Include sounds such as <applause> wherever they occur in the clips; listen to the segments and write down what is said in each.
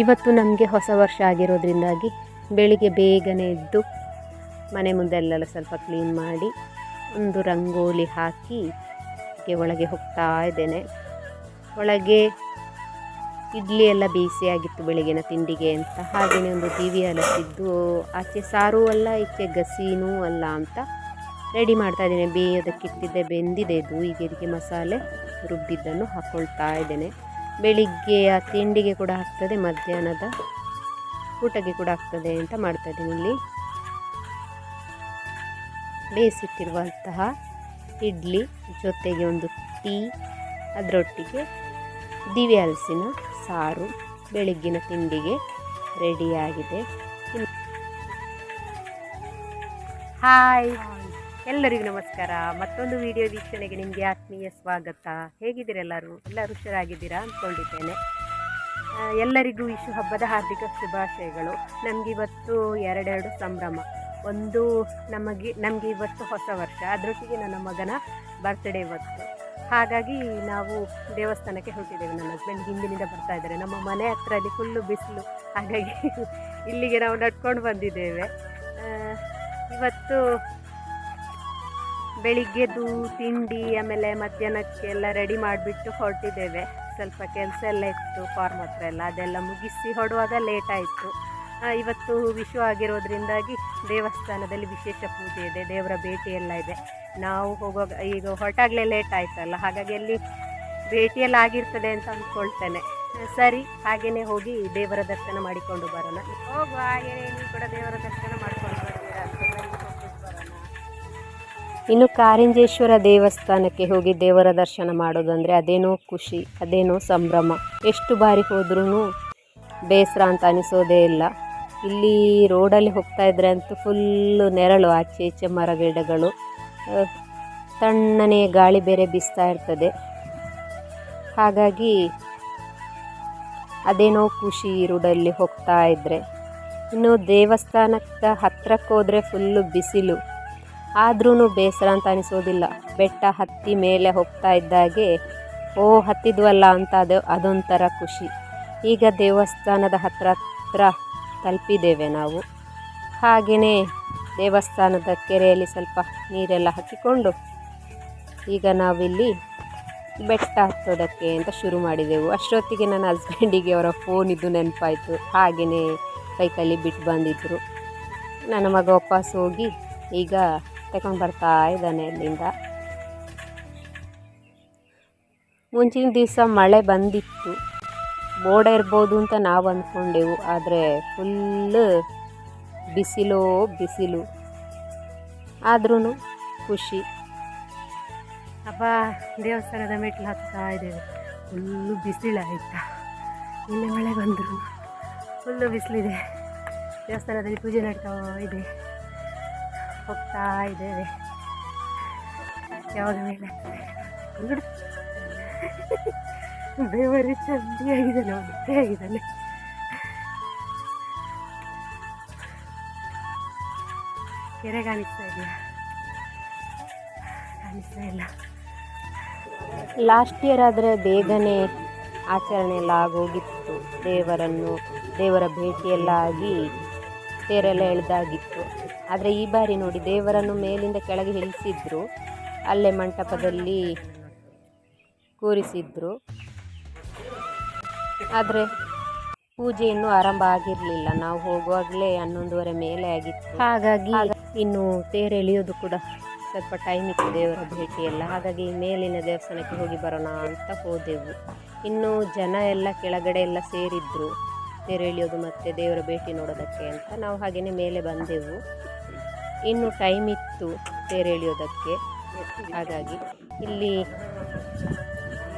ಇವತ್ತು ನಮಗೆ ಹೊಸ ವರ್ಷ ಆಗಿರೋದ್ರಿಂದಾಗಿ ಬೆಳಿಗ್ಗೆ ಬೇಗನೆ ಎದ್ದು ಮನೆ ಮುಂದೆಲ್ಲೆಲ್ಲ ಸ್ವಲ್ಪ ಕ್ಲೀನ್ ಮಾಡಿ ಒಂದು ರಂಗೋಲಿ ಹಾಕಿ ಒಳಗೆ ಹೋಗ್ತಾ ಇದ್ದೇನೆ. ಒಳಗೆ ಇಡ್ಲಿ ಎಲ್ಲ ಬೇಯಿಸಿಯಾಗಿತ್ತು ಬೆಳಗಿನ ತಿಂಡಿಗೆ ಅಂತ. ಹಾಗೆಯೇ ಒಂದು ದಿವಿ ಅಲಸಿದ್ದು ಆಚೆ ಸಾರು ಅಲ್ಲ, ಈಚೆ ಗಸಿನೂ ಅಲ್ಲ ಅಂತ ರೆಡಿ ಮಾಡ್ತಾ ಇದ್ದೇನೆ. ಬೇಯೋದಕ್ಕಿಟ್ಟಿದ್ದೆ, ಬೆಂದಿದೆ ಇದು. ಈಗ ಇದಕ್ಕೆ ಮಸಾಲೆ ರುಬ್ಬಿದ್ದನ್ನು ಹಾಕ್ಕೊಳ್ತಾ ಇದ್ದೇನೆ. ಬೆಳಿಗ್ಗೆಯ ತಿಂಡಿಗೆ ಕೂಡ ಆಗ್ತದೆ, ಮಧ್ಯಾಹ್ನದ ಊಟಕ್ಕೆ ಕೂಡ ಆಗ್ತದೆ ಅಂತ ಮಾಡ್ತಾ ಇದ್ದೀನಿ ಇಲ್ಲಿ. ಬೇಯಿಸಿಟ್ಟಿರುವಂತಹ ಇಡ್ಲಿ ಜೊತೆಗೆ ಒಂದು ಟೀ, ಅದರೊಟ್ಟಿಗೆ ದಿವ್ಯ ಹಲಸಿನ ಸಾರು ಬೆಳಗ್ಗಿನ ತಿಂಡಿಗೆ ರೆಡಿಯಾಗಿದೆ. ಹಾಯ್ ಎಲ್ಲರಿಗೂ ನಮಸ್ಕಾರ. ಮತ್ತೊಂದು ವಿಡಿಯೋ ವೀಕ್ಷಣೆಗೆ ನಿಮಗೆ ಆತ್ಮೀಯ ಸ್ವಾಗತ. ಹೇಗಿದ್ದೀರೆಲ್ಲರೂ ಎಲ್ಲರೂ? ಎಲ್ಲರೂ ಹುಷಾರಾಗಿದ್ದೀರಾ ಅಂದ್ಕೊಂಡಿದ್ದೇನೆ. ಎಲ್ಲರಿಗೂ ವಿಶು ಹಬ್ಬದ ಹಾರ್ದಿಕ ಶುಭಾಶಯಗಳು. ನಮಗೆ ಇವತ್ತು ಎರಡೆರಡು ಸಂಭ್ರಮ. ಒಂದು ನಮಗೆ ನಮಗೆ ಇವತ್ತು ಹೊಸ ವರ್ಷ. ಅದರೊಟ್ಟಿಗೆ ನನ್ನ ಮಗನ ಬರ್ತ್ಡೇ ಇವತ್ತು. ಹಾಗಾಗಿ ನಾವು ದೇವಸ್ಥಾನಕ್ಕೆ ಹೊರಟಿದ್ದೇವೆ. ನನ್ನ ಹಸ್ಬೆಂಡ್ ಹಿಂದಿನಿಂದ ಬರ್ತಾ ಇದ್ದಾರೆ. ನಮ್ಮ ಮನೆ ಹತ್ರ ಅಲ್ಲಿ ಫುಲ್ಲು ಬಿಸಿಲು. ಹಾಗಾಗಿ ಇಲ್ಲಿಗೆ ನಾವು ನಡ್ಕೊಂಡು ಬಂದಿದ್ದೇವೆ. ಇವತ್ತು ಬೆಳಿಗ್ಗೆದು ತಿಂಡಿ, ಆಮೇಲೆ ಮಧ್ಯಾಹ್ನಕ್ಕೆಲ್ಲ ರೆಡಿ ಮಾಡಿಬಿಟ್ಟು ಹೊರಟಿದ್ದೇವೆ. ಸ್ವಲ್ಪ ಕೆಲಸ ಎಲ್ಲ ಇತ್ತು ಫಾರ್ಮ್ ಹತ್ರ ಎಲ್ಲ. ಅದೆಲ್ಲ ಮುಗಿಸಿ ಹೊಡುವಾಗ ಲೇಟ್ ಆಯಿತು. ಇವತ್ತು ವಿಶ್ವ ಆಗಿರೋದ್ರಿಂದಾಗಿ ದೇವಸ್ಥಾನದಲ್ಲಿ ವಿಶೇಷ ಪೂಜೆ ಇದೆ, ದೇವರ ಭೇಟಿ ಎಲ್ಲ ಇದೆ. ನಾವು ಹೋಗುವಾಗ, ಈಗ ಹೊರಟಾಗಲೇ ಲೇಟ್ ಆಯಿತಲ್ಲ, ಹಾಗಾಗಿ ಅಲ್ಲಿ ಭೇಟಿಯೆಲ್ಲ ಆಗಿರ್ತದೆ ಅಂತ ಅಂದ್ಕೊಳ್ತೇನೆ. ಸರಿ ಹಾಗೆಯೇ ಹೋಗಿ ದೇವರ ದರ್ಶನ ಮಾಡಿಕೊಂಡು ಬರೋಣ. ಹೋಗುವ ಹಾಗೆಯೇ ಕೂಡ ದೇವರ ದರ್ಶನ ಮಾಡ್ಕೊಂಡು ಇನ್ನು ಕಾರಿಂಜೇಶ್ವರ ದೇವಸ್ಥಾನಕ್ಕೆ ಹೋಗಿ ದೇವರ ದರ್ಶನ ಮಾಡೋದಂದರೆ ಅದೇನೋ ಖುಷಿ, ಅದೇನೋ ಸಂಭ್ರಮ. ಎಷ್ಟು ಬಾರಿ ಹೋದ್ರೂ ಬೇಸರ ಅಂತ ಅನಿಸೋದೇ ಇಲ್ಲ. ಇಲ್ಲಿ ರೋಡಲ್ಲಿ ಹೋಗ್ತಾ ಇದ್ರೆ ಅಂತೂ ಫುಲ್ಲು ನೆರಳು, ಆಚೆ ಈಚೆ ಮರ ಗಿಡಗಳು ತಣ್ಣನೆ ಗಾಳಿ ಬೇರೆ ಬೀಸ್ತಾ ಇರ್ತದೆ. ಹಾಗಾಗಿ ಅದೇನೋ ಖುಷಿ ರೋಡಲ್ಲಿ ಹೋಗ್ತಾ ಇದ್ದರೆ ಇನ್ನು ದೇವಸ್ಥಾನಕ್ಕೆ ಹತ್ತಿರಕ್ಕೆ ಹೋದರೆ ಫುಲ್ಲು ಬಿಸಿಲು. ಆದ್ರೂ ಬೇಸರ ಅಂತ ಅನಿಸೋದಿಲ್ಲ. ಬೆಟ್ಟ ಹತ್ತಿ ಮೇಲೆ ಹೋಗ್ತಾ ಇದ್ದಾಗೆ ಓ, ಹತ್ತಿದ್ವಲ್ಲ ಅಂತ ಅದು, ಅದೊಂಥರ ಖುಷಿ. ಈಗ ದೇವಸ್ಥಾನದ ಹತ್ರ ಹತ್ರ ತಲುಪಿದ್ದೇವೆ ನಾವು. ಹಾಗೆಯೇ ದೇವಸ್ಥಾನದ ಕೆರೆಯಲ್ಲಿ ಸ್ವಲ್ಪ ನೀರೆಲ್ಲ ಹಾಕಿಕೊಂಡು ಈಗ ನಾವಿಲ್ಲಿ ಬೆಟ್ಟ ಹತ್ತೋದಕ್ಕೆ ಅಂತ ಶುರು ಮಾಡಿದೆವು. ಅಷ್ಟೊತ್ತಿಗೆ ನನ್ನ ಹಸ್ಬೆಂಡಿಗೆ ಅವರ ಫೋನ್ ಇದ್ದು ನೆನಪಾಯಿತು. ಹಾಗೆಯೇ ಕೈಕಲ್ಲಿ ಬಿಟ್ಟು ಬಂದಿದ್ದರು ನನ್ನ ಮಗ ವಾಪಸ್ ಹೋಗಿ ಈಗ ತಗೊಂಡು ಬರ್ತಾ ಇದ್ದಾನೆ ಇಲ್ಲಿಂದ. ಮುಂಚಿನ ದಿವಸ ಮಳೆ ಬಂದಿತ್ತು. ಮೋಡ ಇರ್ಬೋದು ಅಂತ ನಾವು ಅಂದ್ಕೊಂಡೆವು ಆದರೆ ಫುಲ್ಲು ಬಿಸಿಲು ಬಿಸಿಲು. ಆದ್ರೂ ಖುಷಿ. ಹಬ್ಬ ದೇವಸ್ಥಾನದ ಮೆಟ್ಲು ಹತ್ತಾ ಇದ್ದೇವೆ. ಫುಲ್ಲು ಬಿಸಿಲಾಯ್ತಾ. ಇಲ್ಲಿ ಮಳೆ ಬಂದರು. ಫುಲ್ಲು ಬಿಸಿಲಿದೆ. ದೇವಸ್ಥಾನದಲ್ಲಿ ಪೂಜೆ ನಡ್ತಾ ಇದೆ. ಹೋಗ್ತಾ ಇದ್ದೇವೆ. ಯಾವಾಗ ಮೇಲೆ? ನೋಡು. ದೇವರು ಚಂದಿಯಾಗಿದ್ದಾನೆ ಒಂದೇ ಆಗಿದ್ದಾನೆ ಕೆರೆ ಕಾಣಿಸ್ತಾ ಇದೆಯಾ? ಕಾಣಿಸ್ತಾ ಇಲ್ಲ. ಲಾಸ್ಟ್ ಇಯರ್ ಆದರೆ ಬೇಗನೆ ಆಚರಣೆ ಎಲ್ಲ ಆಗೋಗಿತ್ತು. ದೇವರನ್ನು, ದೇವರ ಭೇಟಿಯೆಲ್ಲ ಆಗಿ ತೇರೆಲ್ಲ ಎಳೆದಾಗಿತ್ತು. ಆದರೆ ಈ ಬಾರಿ ನೋಡಿ ದೇವರನ್ನು ಮೇಲಿಂದ ಕೆಳಗೆ ಇಳಿಸಿದ್ರು. ಅಲ್ಲೇ ಮಂಟಪದಲ್ಲಿ ಕೂರಿಸಿದ್ರು. ಆದರೆ ಪೂಜೆ ಇನ್ನೂ ಆರಂಭ ಆಗಿರಲಿಲ್ಲ. ನಾವು ಹೋಗುವಾಗಲೇ ಹನ್ನೊಂದುವರೆ ಮೇಲೆ ಆಗಿತ್ತು. ಹಾಗಾಗಿ ಇನ್ನು ತೇರು ಎಳೆಯೋದು ಕೂಡ ಸ್ವಲ್ಪ ಟೈಮ್ ಇತ್ತು ದೇವರ ಭೇಟಿಯೆಲ್ಲ. ಹಾಗಾಗಿ ಮೇಲಿನ ದೇವಸ್ಥಾನಕ್ಕೆ ಹೋಗಿ ಬರೋಣ ಅಂತ ಹೋದೆವು. ಇನ್ನು ಜನ ಎಲ್ಲ ಕೆಳಗಡೆ ಎಲ್ಲ ಸೇರಿದ್ರು. ತೇರು ಎಳೆಯೋದು ಮತ್ತು ದೇವರ ಭೇಟಿ ನೋಡೋದಕ್ಕೆ ಅಂತ ನಾವು ಹಾಗೆಯೇ ಮೇಲೆ ಬಂದೆವು. ಇನ್ನು ಟೈಮ್ ಇತ್ತು ತೇರು ಹಾಗಾಗಿ ಇಲ್ಲಿ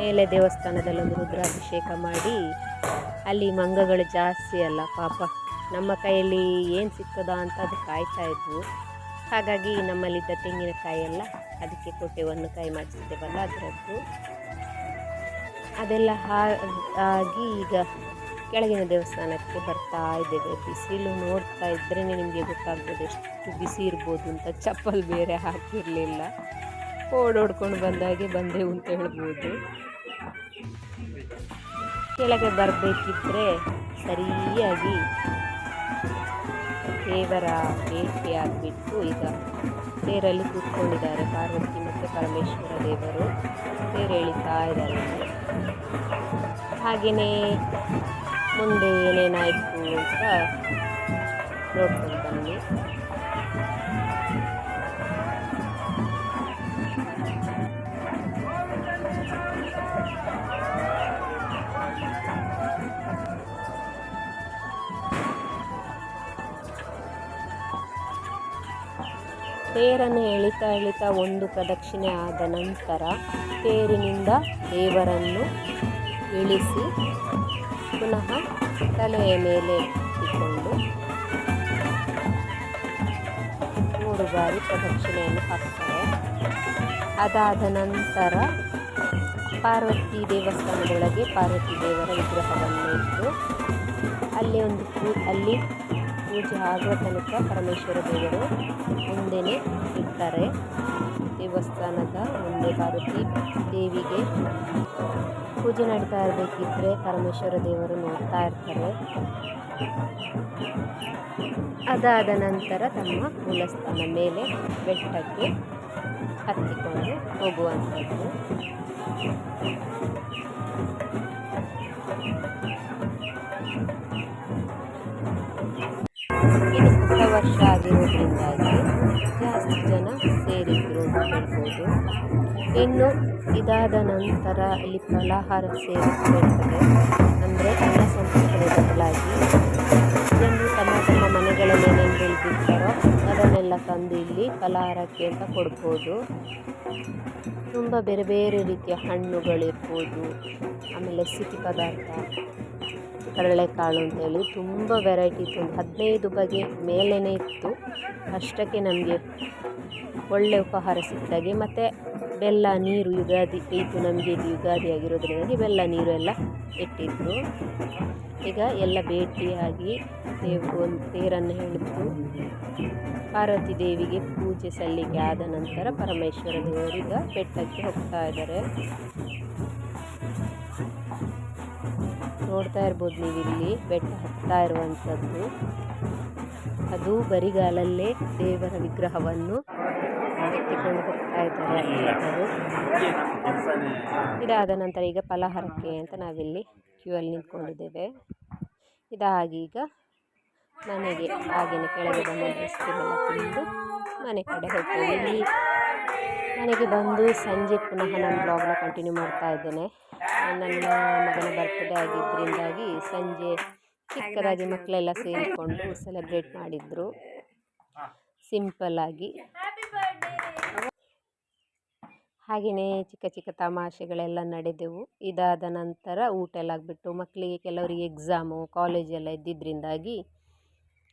ಮೇಲೆ ದೇವಸ್ಥಾನದಲ್ಲಿ ಒಂದು ರುದ್ರಾಭಿಷೇಕ ಮಾಡಿ ಅಲ್ಲಿ ಮಂಗಗಳು ಜಾಸ್ತಿ ಅಲ್ಲ, ಪಾಪ ನಮ್ಮ ಕೈಯಲ್ಲಿ ಏನು ಸಿಗ್ತದ ಅಂತ ಅದು ಕಾಯ್ತಾ ಇದ್ವು. ಹಾಗಾಗಿ ನಮ್ಮಲ್ಲಿದ್ದ ತೆಂಗಿನಕಾಯಿ ಅದಕ್ಕೆ ಕೊಟ್ಟೆ ಒಂದು ಕಾಯಿ ಮಾಡಿಸಿದ್ದೇವಲ್ಲ ಅದರದ್ದು. ಅದೆಲ್ಲ ಹಾಗಾಗಿ ಈಗ ಕೆಳಗಿನ ದೇವಸ್ಥಾನಕ್ಕೆ ಬರ್ತಾ ಇದ್ದೇವೆ. ಬಿಸಿಲು ನೋಡ್ತಾ ಇದ್ರೇ ನಿಮಗೆ ಗೊತ್ತಾಗ್ಬೋದು ಎಷ್ಟು ಬಿಸಿ ಇರ್ಬೋದು ಅಂತ. ಚಪ್ಪಲ್ ಬೇರೆ ಹಾಕಿರಲಿಲ್ಲ. ಓಡೋಡ್ಕೊಂಡು ಬಂದಾಗೆ ಬಂದೆವು ಅಂತ ಹೇಳ್ಬೋದು. ಕೆಳಗೆ ಬರಬೇಕಿದ್ರೆ ಸರಿಯಾಗಿ ದೇವರ ಭೇಟಿ ಆಗಿಬಿಟ್ಟು ಈಗ ತೇರಲ್ಲಿ ಕೂತ್ಕೊಂಡಿದ್ದಾರೆ. ಪಾರ್ವತಿ ಮತ್ತು ಪರಮೇಶ್ವರ ದೇವರು. ತೇರು ಎಳಿತಾ ಇದ್ದಾರೆ. ಹಾಗೆಯೇ ಮುಂದೆ ಏನೇನಾಯಿತು ಅಂತ ನೋಡ್ಕೊಂಡು ಬನ್ನಿ ತೇರನ್ನು ಎಳಿತಾ ಎಳಿತಾ ಒಂದು ಪ್ರದಕ್ಷಿಣೆ ಆದ ನಂತರ ತೇರಿನಿಂದ ದೇವರನ್ನು ಇಳಿಸಿ ಪುನಃ ತಲೆಯ ಮೇಲೆ ಇಟ್ಟುಕೊಂಡು ಮೂರು ಬಾರಿ ಪ್ರದಕ್ಷಿಣೆಯನ್ನು ಹಾಕ್ತಾರೆ ಅದಾದ ನಂತರ ಪಾರ್ವತಿ ದೇವಸ್ಥಾನದೊಳಗೆ ಪಾರ್ವತಿ ದೇವರ ವಿಗ್ರಹವನ್ನು ಇಟ್ಟು ಅಲ್ಲಿ ಒಂದು ಪೂ, ಅಲ್ಲಿ ಪೂಜೆ ಆಗುವ ತನಕ ಪರಮೇಶ್ವರ ದೇವರು ಮುಂದೆನೇ ಇರ್ತಾರೆ ದೇವಸ್ಥಾನದ ಮುಂದೆ ಪಾರ್ವತಿ ದೇವಿಗೆ ಪೂಜೆ ನಡೀತಾ ಇರಬೇಕಿದ್ರೆ ಪರಮೇಶ್ವರ ದೇವರು ನೋಡ್ತಾ ಇರ್ತಾರೆ. ಅದಾದ ನಂತರ ತಮ್ಮ ಮೂಲಸ್ಥಾನ ಮೇಲೆ ಬೆಟ್ಟಕ್ಕೆ ಹತ್ತಿಕೊಂಡು ಹೋಗುವಂಥದ್ದು. ಇದು ಹೊಸ ವರ್ಷ ಆಗಿರೋದ್ರಿಂದಾಗಿ ಜಾಸ್ತಿ ಜನ ಇನ್ನು ಇದಾದ ನಂತರ ಇಲ್ಲಿ ಫಲಾಹಾರ ಸೇವೆ ಅಂದರೆ ಅನ್ನ ಸಂಸ್ಕೃತಿಯ ಬದಲಾಗಿ ಜನರು ತಮ್ಮ ತಮ್ಮ ಮನೆಗಳಲ್ಲಿ ಏನೇನು ಬೆಳೆದಿರ್ತಾರೋ ಅದನ್ನೆಲ್ಲ ತಂದು ಇಲ್ಲಿ ಫಲಾಹಾರಕ್ಕೆ ಅಂತ ಕೊಡ್ಬೋದು. ತುಂಬ ಬೇರೆ ಬೇರೆ ರೀತಿಯ ಹಣ್ಣುಗಳಿರ್ಬೋದು. ಆಮೇಲೆ ಸಿಹಿ ಪದಾರ್ಥ, ಕಡಲೆಕಾಳು ಅಂತೇಳಿ ತುಂಬ ವೆರೈಟಿ ಇತ್ತು. ಒಂದು ಹದಿನೈದು ಬಗೆ ಮೇಲೇ ಇತ್ತು. ಅಷ್ಟಕ್ಕೆ ನಮಗೆ ಒಳ್ಳೆ ಉಪಹಾರ ಸಿಕ್ಕಿದಾಗೆ. ಮತ್ತು ಬೆಲ್ಲ, ನೀರು, ಯುಗಾದಿ, ಇದು ನಮಗೆ ಇದು ಯುಗಾದಿ ಆಗಿರೋದ್ರಿಂದಾಗಿ ಬೆಲ್ಲ ನೀರು ಎಲ್ಲ ಇಟ್ಟಿದ್ರು. ಈಗ ಎಲ್ಲ ಭೇಟಿಯಾಗಿ ದೇವರು ಒಂದು ತೇರನ್ನು ಹೇಳಿದ್ರು. ಪಾರ್ವತಿ ದೇವಿಗೆ ಪೂಜೆ ಸಲ್ಲಿಕೆ ಆದ ನಂತರ ಪರಮೇಶ್ವರ ದೇವರೀಗ ಬೆಟ್ಟಕ್ಕೆ ಹೋಗ್ತಾ ಇದ್ದಾರೆ. ನೋಡ್ತಾ ಇರ್ಬೋದು ನೀವಿಲ್ಲಿ ಬೆಟ್ಟ ಹತ್ತಾ ಇರುವಂಥದ್ದು. ಅದು ಬರಿಗಾಲಲ್ಲೇ ದೇವರ ವಿಗ್ರಹವನ್ನು ಎತ್ತಿಕೊಂಡು ಹೋಗ್ತಾ ಇದ್ದಾರೆ. ಇದಾದ ನಂತರ ಈಗ ಫಲಾಹಾರಕ್ಕೆ ಅಂತ ನಾವಿಲ್ಲಿ ಕ್ಯೂ ಅಲ್ಲಿ ನಿಂತ್ಕೊಂಡಿದ್ದೇವೆ. ಇದಾಗಿ ಈಗ ಮನೆಗೆ ಹಾಗೆಯೇ ಕೆಳಗೆ ಬಂದ ರೆಸ್ಟಿಗೆಲ್ಲ ತಿಂದು ಮನೆ ಕಡೆ ಹೋಗ್ತೇವೆ. ಇಲ್ಲಿ ಮನೆಗೆ ಬಂದು ಸಂಜೆ ಪುನಃ ನಾನು ಬ್ಲಾಗ್ನ ಕಂಟಿನ್ಯೂ ಮಾಡ್ತಾ ಇದ್ದೇನೆ. ನನ್ನ ಮಗನ ಬರ್ತ್ಡೇ ಆಗಿದ್ದರಿಂದಾಗಿ ಸಂಜೆ ಚಿಕ್ಕದಾಗಿ ಮಕ್ಕಳೆಲ್ಲ ಸೇರಿಕೊಂಡು ಸೆಲೆಬ್ರೇಟ್ ಮಾಡಿದರು. ಸಿಂಪಲ್ಲಾಗಿ ಹಾಗೆಯೇ ಚಿಕ್ಕ ಚಿಕ್ಕ ತಮಾಷೆಗಳೆಲ್ಲ ನಡೆದೆವು. ಇದಾದ ನಂತರ ಊಟ ಎಲ್ಲ ಆಗಿಬಿಟ್ಟು ಮಕ್ಕಳಿಗೆ ಕೆಲವರಿಗೆ ಎಕ್ಸಾಮು ಕಾಲೇಜೆಲ್ಲ ಇದ್ದಿದ್ದರಿಂದಾಗಿ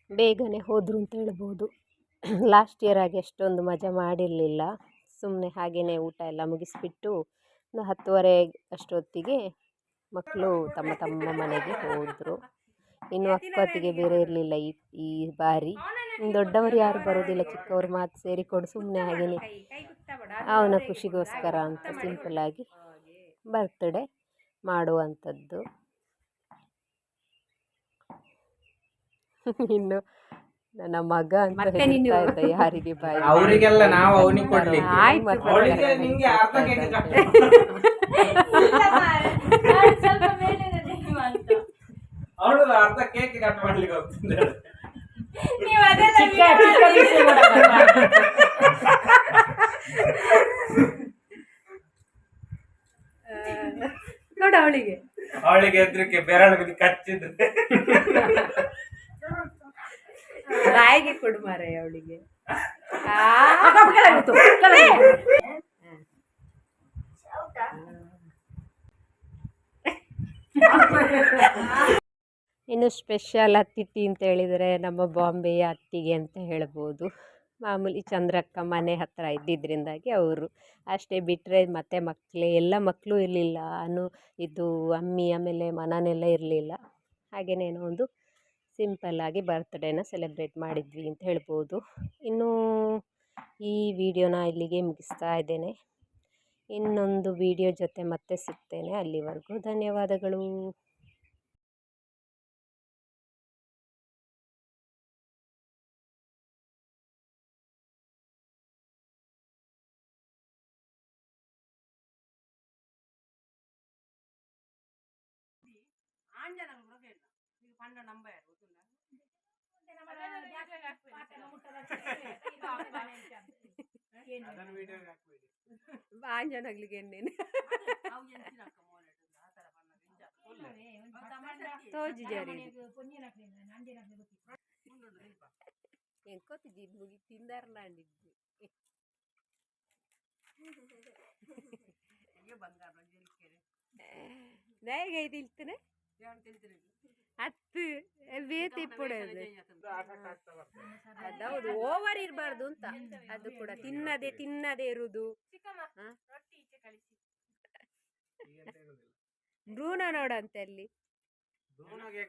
ಬೇಗನೆ ಹೋದರು ಅಂತ ಹೇಳ್ಬೋದು. ಲಾಸ್ಟ್ ಇಯರ್ ಅಷ್ಟೊಂದು ಮಜಾ ಮಾಡಿರಲಿಲ್ಲ. ಸುಮ್ಮನೆ ಹಾಗೆಯೇ ಊಟ ಎಲ್ಲ ಮುಗಿಸಿಬಿಟ್ಟು ಒಂದು ಹತ್ತುವರೆ ಅಷ್ಟೊತ್ತಿಗೆ ಮಕ್ಕಳು ತಮ್ಮ ತಮ್ಮ ಮನೆಗೆ ಹೋದರು. ಇನ್ನು ಅಕ್ಕಪತ್ತಿಗೆ ಬೇರೆ ಇರಲಿಲ್ಲ ಈ ಈ ಬಾರಿ. ದೊಡ್ಡವರು ಯಾರು ಬರೋದಿಲ್ಲ, ಚಿಕ್ಕವರು ಮಾತು ಸೇರಿಕೊಂಡು ಸುಮ್ಮನೆ ಹಾಗೆಯೇ ಅವನ ಖುಷಿಗೋಸ್ಕರ ಅಂತ ಸಿಂಪಲ್ಲಾಗಿ ಬರ್ತ್ಡೇ ಮಾಡುವಂಥದ್ದು. <laughs> ಇನ್ನು ನನ್ನ ಮಗ ಅಂತ ಹೇಳ್ತಾ ಇದ್ದ ಯಾರಿಗೆ <laughs> ಬಾಯಿ ಅವರಿಗೆಲ್ಲ ನಾವು ಅವನಿಗೆ ಕೊಡ್ಲಿಕ್ಕೆ. ಆಯ್ತು ಅವಳಿಗೆ ಬರ್ತಾರೆ. ನಿಂಗೆ ಅರ್ಧ ಕೇಕ್ ಕಟ್ ಅವಳು ಅರ್ಧ ಕೇಕ್ ಕಟ್ ಮಾಡ್ಲಿಕ್ಕೆ ಹೋಗ್ತಿದ್ದೆ ಚಿಕ್ಕ ಚಿಕ್ಕ ಪೀಸೆ ನೋಡ ಅವಳಿಗೆ. ಅವಳಿಗೆ ಎದ್ರಿಕೆ ಬೆರಳು ಕಚ್ಚಿದ್ರೆ ಬಾಯಿಗೆ ಕೊಡು ಮಾರೆ ಅವಳಿಗೆ ಕೆಳಗೆ ಕೂತು, ಕೆಳಗೆ ಕೂತು. ಇನ್ನು ಸ್ಪೆಷಲ್ ಅತಿಥಿ ಅಂತ ಹೇಳಿದರೆ ನಮ್ಮ ಬಾಂಬೆಯ ಅತ್ತಿಗೆ ಅಂತ ಹೇಳ್ಬೋದು. ಮಾಮೂಲಿ ಚಂದ್ರಕ್ಕ ಮನೆ ಹತ್ತಿರ ಇದ್ದಿದ್ದರಿಂದಾಗಿ ಅವರು. ಅಷ್ಟೇ ಬಿಟ್ಟರೆ ಮತ್ತೆ ಮಕ್ಕಳೇ, ಎಲ್ಲ ಮಕ್ಕಳು ಇರಲಿಲ್ಲ. ಅನು, ಇದು, ಅಮ್ಮಿ ಆಮೇಲೆ ಮನನೆಲ್ಲ ಇರಲಿಲ್ಲ. ಹಾಗೇನೇನೋ ಒಂದು ಸಿಂಪಲ್ಲಾಗಿ ಬರ್ತ್ಡೇನ ಸೆಲೆಬ್ರೇಟ್ ಮಾಡಿದ್ವಿ ಅಂತ ಹೇಳ್ಬೋದು. ಇನ್ನು ಈ ವಿಡಿಯೋನ ಇಲ್ಲಿಗೆ ಮುಗಿಸ್ತಾ ಇದ್ದೇನೆ. ಇನ್ನೊಂದು ವಿಡಿಯೋ ಜೊತೆ ಮತ್ತೆ ಸಿಗ್ತೇನೆ ಅಲ್ಲಿವರೆಗೂ. ಧನ್ಯವಾದಗಳು. ಪಂಡ ನಂಬ ಯಾರು ಗೊತ್ತುಂಡ ಅದನ್ನು ವಿಡಿಯೋಗೆ ಹಾಕ್ಬೇಡಿ. ಆಂಜನಗ್ಲಿಗೆ ಎಣ್ಣೆನೆ ತೋಜಿ ಜಾರಿ ಮುಂದುಂಡು ಮುಗಿ ತಿಂದಾರ್ಲಾಂಡಿದ್ವಿ ಹೀಗೆ ಬಂಗಾರ ನಾಯಿಗ ಐದು ಇಲ್ತನೆ ಹತ್ತು ಬೇತಿ ಬರ್ತದೆ ಅದೌದು ಓವರ್ ಇರಬಾರ್ದು ಅಂತ. ಅದು ಕೂಡ ತಿನ್ನದೆ ತಿನ್ನದೆ ಇರುದು. ಭ್ರೂಣ ನೋಡಂತೆ ಅಲ್ಲಿ ದ್ರೋಣಗೆ